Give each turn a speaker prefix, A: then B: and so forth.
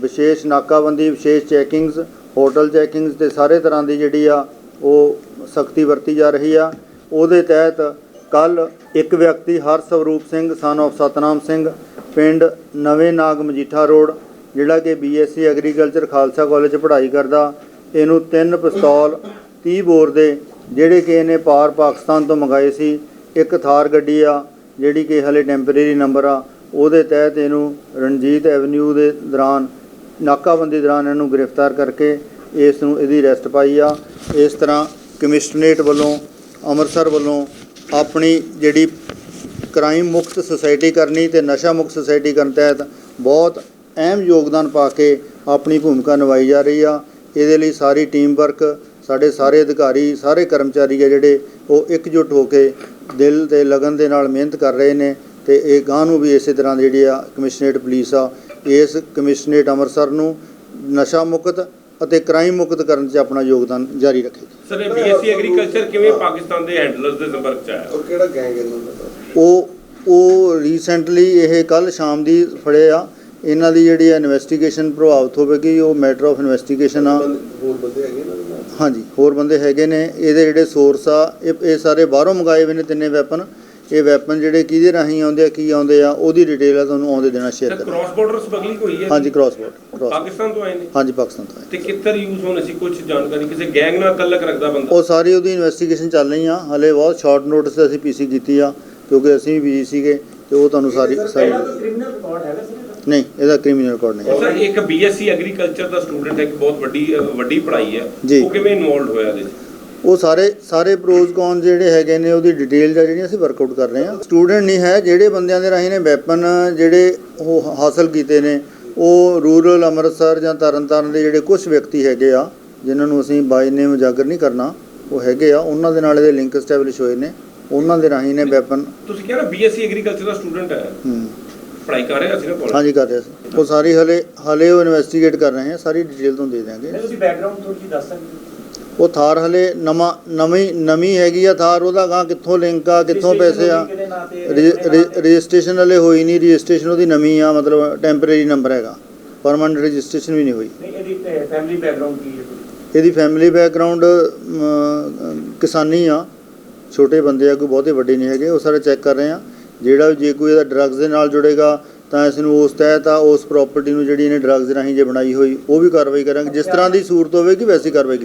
A: ਵਿਸ਼ੇਸ਼ ਨਾਕਾਬੰਦੀ, ਵਿਸ਼ੇਸ਼ checkings, hotel checkings ਤੇ ਸਾਰੇ ਤਰ੍ਹਾਂ ਦੀ ਜਿਹੜੀ ਆ ਉਹ ਸਖਤੀ ਵਰਤੀ ਜਾ ਰਹੀ ਆ। ਉਹਦੇ ਤਹਿਤ ਕੱਲ ਇੱਕ ਵਿਅਕਤੀ ਹਰਸਵਰੂਪ ਸਿੰਘ ਸਨ of ਸਤਨਾਮ ਸਿੰਘ, ਪਿੰਡ ਨਵੇਂ ਨਾਗ ਮਜੀਠਾ ਰੋਡ, ਜਿਹੜਾ ਕਿ ਬੀਐਸਸੀ ਐਗਰੀਕਲਚਰ ਖਾਲਸਾ ਕਾਲਜ 'ਚ ਪੜ੍ਹਾਈ ਕਰਦਾ, ਇਹਨੂੰ ਤਿੰਨ ਪਿਸਤੌਲ 30 ਬੋਰ ਦੇ, ਜਿਹੜੇ ਕਿ ਇਹਨੇ ਪਾਰ ਪਾਕਿਸਤਾਨ ਤੋਂ ਮੰਗਾਏ ਸੀ। ਇੱਕ ਥਾਰ ਗੱਡੀ ਆ, ਜਿਹੜੀ ਕਿ ਹਲੇ ਟੈਂਪਰੇਰੀ ਨੰਬਰ ਆ। ਉਹਦੇ ਤਹਿਤ ਇਹਨੂੰ ਰਣਜੀਤ ਐਵਨਿਊ ਦੇ ਦੌਰਾਨ ਨਾਕਾਬੰਦੀ ਦੌਰਾਨ ਇਹਨੂੰ ਗ੍ਰਿਫਤਾਰ ਕਰਕੇ ਇਸ ਨੂੰ ਇਹਦੀ ਅਰੈਸਟ ਪਾਈ ਆ। ਇਸ ਤਰ੍ਹਾਂ ਕਮਿਸ਼ਨਰੇਟ ਵੱਲੋਂ, ਅੰਮ੍ਰਿਤਸਰ ਵੱਲੋਂ ਆਪਣੀ ਜਿਹੜੀ ਕ੍ਰਾਈਮ ਮੁਕਤ ਸੁਸਾਇਟੀ ਕਰਨੀ ਤੇ ਨਸ਼ਾ ਮੁਕਤ ਸੁਸਾਇਟੀ ਕਰਨ ਤਹਿਤ ਬਹੁਤ ਅਹਿਮ ਯੋਗਦਾਨ ਪਾ ਕੇ ਆਪਣੀ ਭੂਮਿਕਾ ਨਿਭਾਈ ਜਾ ਰਹੀ ਆ। ਇਹਦੇ ਲਈ ਸਾਰੀ ਟੀਮ ਵਰਕ, ਸਾਡੇ ਸਾਰੇ ਅਧਿਕਾਰੀ, ਸਾਰੇ ਕਰਮਚਾਰੀ ਆ ਜਿਹੜੇ ਉਹ ਇਕਜੁੱਟ ਹੋ ਕੇ ਦਿਲ ਤੇ ਲਗਨ ਦੇ ਨਾਲ ਮਿਹਨਤ ਕਰ ਰਹੇ ਨੇ। ਤੇ ਇਹ ਗਾਂ ਨੂੰ ਵੀ ਇਸੇ ਤਰ੍ਹਾਂ ਜਿਹੜੀ ਆ ਕਮਿਸ਼ਨਰੇਟ ਪੁਲਿਸ ਆ ਇਸ ਕਮਿਸ਼ਨਰੇਟ ਅੰਮ੍ਰਿਤਸਰ ਨੂੰ ਨਸ਼ਾ ਮੁਕਤ ਅਤੇ ਕ੍ਰਾਈਮ ਮੁਕਤ ਕਰਨ 'ਚ ਆਪਣਾ ਯੋਗਦਾਨ ਜਾਰੀ ਰੱਖੇਗੀ
B: ਸਰ ਇਹ ਬੀਐਸਸੀ ਐਗਰੀਕਲਚਰ ਕਿਵੇਂ ਪਾਕਿਸਤਾਨ ਦੇ ਹੈਂਡਲਰਸ ਦੇ ਸੰਪਰਕ ਚ ਆਇਆ?
C: ਔਰ ਕਿਹੜਾ ਗੈਂਗ ਇਹਨਾਂ ਦਾ
A: ਉਹ ਉਹ ਰੀਸੈਂਟਲੀ ਇਹ ਕੱਲ ਸ਼ਾਮ ਦੀ ਫੜੇ ਆ। ਇਹਨਾਂ ਦੀ ਜਿਹੜੀ ਇਨਵੈਸਟੀਗੇਸ਼ਨ ਪ੍ਰਭਾਵਿਤ ਹੋਵੇਗੀ ਉਹ ਮੈਟਰ ਆਫ ਇਨਵੈਸਟੀਗੇਸ਼ਨ ਆ।
C: ਹੋਰ ਬੰਦੇ ਹੈਗੇ ਦੇ
A: ਹਾਂਜੀ ਹੋਰ ਬੰਦੇ ਹੈਗੇ ਨੇ। ਇਹਦੇ ਜਿਹੜੇ ਸੋਰਸ ਆ ਇਹ ਇਹ ਸਾਰੇ ਬਾਹਰੋਂ ਮੰਗਾਏ ਹੋਏ ਨੇ ਤਿੰਨੇ ਵੈਪਨ ਇਹ ਵੈਪਨ ਜਿਹੜੇ ਕਿਹਦੇ ਰਾਹੀਂ ਆਉਂਦੇ ਆ ਕੀ ਆਉਂਦੇ ਆ ਉਹਦੀ ਡਿਟੇਲ ਆ ਤੁਹਾਨੂੰ ਆਉਂਦੇ ਦੇਣਾ ਸ਼ੇਅਰ
B: ਸਰ
A: ਕਰਾਂਗੇ
B: ਕ੍ਰਾਸ ਬਾਰਡਰ ਸਮਗਲਿੰਗ ਹੋਈ ਹੈ?
A: ਹਾਂਜੀ ਕ੍ਰਾਸ ਬੋਰਡ ਕ੍ਰਾਸ
B: ਪਾਕਿਸਤਾਨ ਤੋਂ ਆਏ ਨੇ?
A: ਹਾਂਜੀ ਪਾਕਿਸਤਾਨ ਤੋਂ ਆਏ।
B: ਤੇ ਕਿੱਧਰ ਯੂਜ਼ ਹੋਣੇ ਸੀ ਕੁਝ ਜਾਣਕਾਰੀ ਕਿਸੇ ਗੈਂਗ ਨਾਲ ਤਲਕ ਰੱਖਦਾ ਬੰਦਾ?
A: ਉਹ ਸਾਰੀ ਉਹਦੀ ਇਨਵੈਸਟੀਗੇਸ਼ਨ ਚੱਲ ਰਹੀ ਆ। ਹਲੇ ਬਹੁਤ ਸ਼ਾਰਟ ਨੋਟਿਸ ਤੇ ਅਸੀਂ ਪੀਸੀ ਕੀਤੀ ਆ ਕਿਉਂਕਿ ਅਸੀਂ ਵੀ ਬਿਜ਼ੀ ਸੀਗੇ ਤੇ ਉਹ ਤੁਹਾਨੂੰ ਸਾਰੀ ਸਾਰੀ
D: ਕ੍ਰਿਮੀਨਲ ਰਿਕਾਰਡ ਹੈਗਾ ਸਰ?
A: ਨਹੀਂ ਇਹਦਾ ਕ੍ਰਿਮੀਨਲ ਰਿਕਾਰਡ ਨਹੀਂ।
B: ਸਰ ਇੱਕ ਬੀਐਸਸੀ ਐਗਰੀਕਲਚਰ ਦਾ ਸਟੂਡੈਂਟ ਹੈ ਇੱਕ ਬਹੁਤ ਵੱਡੀ ਵੱਡੀ ਪੜ੍ਹਾਈ ਹੈ।
A: ਜੀ।
B: ਉਹ ਕਿਵੇਂ ਇਨਵੋਲਡ ਹੋਇਆ ਇਹਦੇ 'ਚ?
A: ਉਹ ਸਾਰੇ ਸਾਰੇ ਪ੍ਰੋਜ਼ ਕੌਨ ਜਿਹੜੇ ਹੈਗੇ ਨੇ ਉਹਦੀ ਡਿਟੇਲ ਜਿਹੜੀਆਂ ਅਸੀਂ ਵਰਕਆਊਟ ਕਰ ਰਹੇ ਹਾਂ। ਸਟੂਡੈਂਟ ਨਹੀਂ ਹੈ ਜਿਹੜੇ ਬੰਦਿਆਂ ਦੇ ਰਾਹੀਂ ਨੇ ਵੈਪਨ ਜਿਹੜੇ ਉਹ ਹਾਸਲ ਕੀਤੇ ਨੇ ਉਹ ਰੂਰਲ ਅੰਮ੍ਰਿਤਸਰ ਜਾਂ ਤਰਨਤਾਰਨ ਦੇ ਜਿਹੜੇ ਕੁਝ ਵਿਅਕਤੀ ਹੈਗੇ ਆ ਜਿਨ੍ਹਾਂ ਨੂੰ ਅਸੀਂ ਬਾਈ ਨੇਮ ਉਜਾਗਰ ਨਹੀਂ ਕਰਨਾ ਉਹ ਹੈਗੇ ਆ। ਉਹਨਾਂ ਦੇ ਨਾਲ ਇਹਦੇ ਲਿੰਕ ਐਸਟੈਬਲਿਸ਼ ਹੋਏ ਨੇ। ਉਹਨਾਂ ਦੇ ਰਾਹੀਂ ਨੇ ਵੈਪਨ
B: ਤੁਸੀਂ ਕਿਹਾ ਨਾ ਬੀਐਸਸੀ ਐਗਰੀਕਲਚਰ ਦਾ ਸਟੂਡੈਂਟ ਹੈ।
A: ਹੂੰ।
B: ਪੜ੍ਹਾਈ ਕਰ ਰਿਹਾ ਸੀ ਨਾ ਕਾਲਜ
A: ਹਾਂਜੀ ਕਰ ਰਹੇ ਸੀ। ਉਹ ਸਾਰੀ ਹਲੇ ਹਲੇ ਉਹ ਇਨਵੈਸਟੀਗੇਟ ਕਰ ਰਹੇ ਹਾਂ ਸਾਰੀ ਡਿਟੇਲ ਤੁਹਾਨੂੰ ਦੇ ਦਿਆਂਗੇ।
D: ਤੁਸੀਂ ਬੈਕਗ੍ਰਾਉਂਡ ਥੋੜੀ ਜਿਹੀ ਦੱਸ ਸਕਦੇ ਹੋ?
A: ਉਹ ਥਾਰ ਹਲੇ ਨਵਾਂ ਨਵੀਂ ਨਵੀਂ ਹੈਗੀ ਆ ਥਾਰ ਉਹਦਾ ਗਾਂ ਕਿੱਥੋਂ ਲਿੰਕ ਆ ਕਿੱਥੋਂ ਪੈਸੇ ਆ? ਰਜਿਸਟ੍ਰੇਸ਼ਨ ਹਲੇ ਹੋਈ ਨਹੀਂ ਰਜਿਸਟ੍ਰੇਸ਼ਨ ਉਹਦੀ ਨਵੀਂ ਆ ਮਤਲਬ ਟੈਂਪਰੇਰੀ ਨੰਬਰ ਹੈਗਾ। ਪਰਮਨੈਂਟ ਰਜਿਸਟ੍ਰੇਸ਼ਨ ਵੀ ਨਹੀਂ ਹੋਈ।
D: ਇਹਦੀ ਫੈਮਿਲੀ ਬੈਕਗ੍ਰਾਉਂਡ ਕੀ ਹੈ ਤੁਹਾਡੀ?
A: ਇਹਦੀ ਫੈਮਿਲੀ ਬੈਕਗ੍ਰਾਉਂਡ ਕਿਸਾਨੀ ਆ। ਛੋਟੇ ਬੰਦੇ ਆ ਕੋਈ ਬਹੁਤੇ ਵੱਡੇ ਨਹੀਂ ਹੈਗੇ ਉਹ ਸਾਰੇ ਚੈੱਕ ਕਰ ਰਹੇ ਆ। ਜਿਹੜਾ ਜੇ ਕੋਈ ਇਹਦਾ ਡਰੱਗਸ ਦੇ ਨਾਲ ਜੁੜੇਗਾ ਤਾਂ ਇਸ ਨੂੰ ਉਸ ਤਹਿਤ ਆ ਉਸ ਪ੍ਰਾਪਰਟੀ ਨੂੰ ਜਿਹੜੀ ਇਹਨੇ ਡਰੱਗਸ ਰਾਹੀਂ ਜੇ ਬਣਾਈ ਹੋਈ ਉਹ ਵੀ ਕਾਰਵਾਈ ਕਰਾਂਗੇ। ਜਿਸ ਤਰ੍ਹਾਂ ਦੀ ਸੂਰਤ ਹੋਵੇਗੀ ਵੈਸੀ ਕਾਰਵਾਈ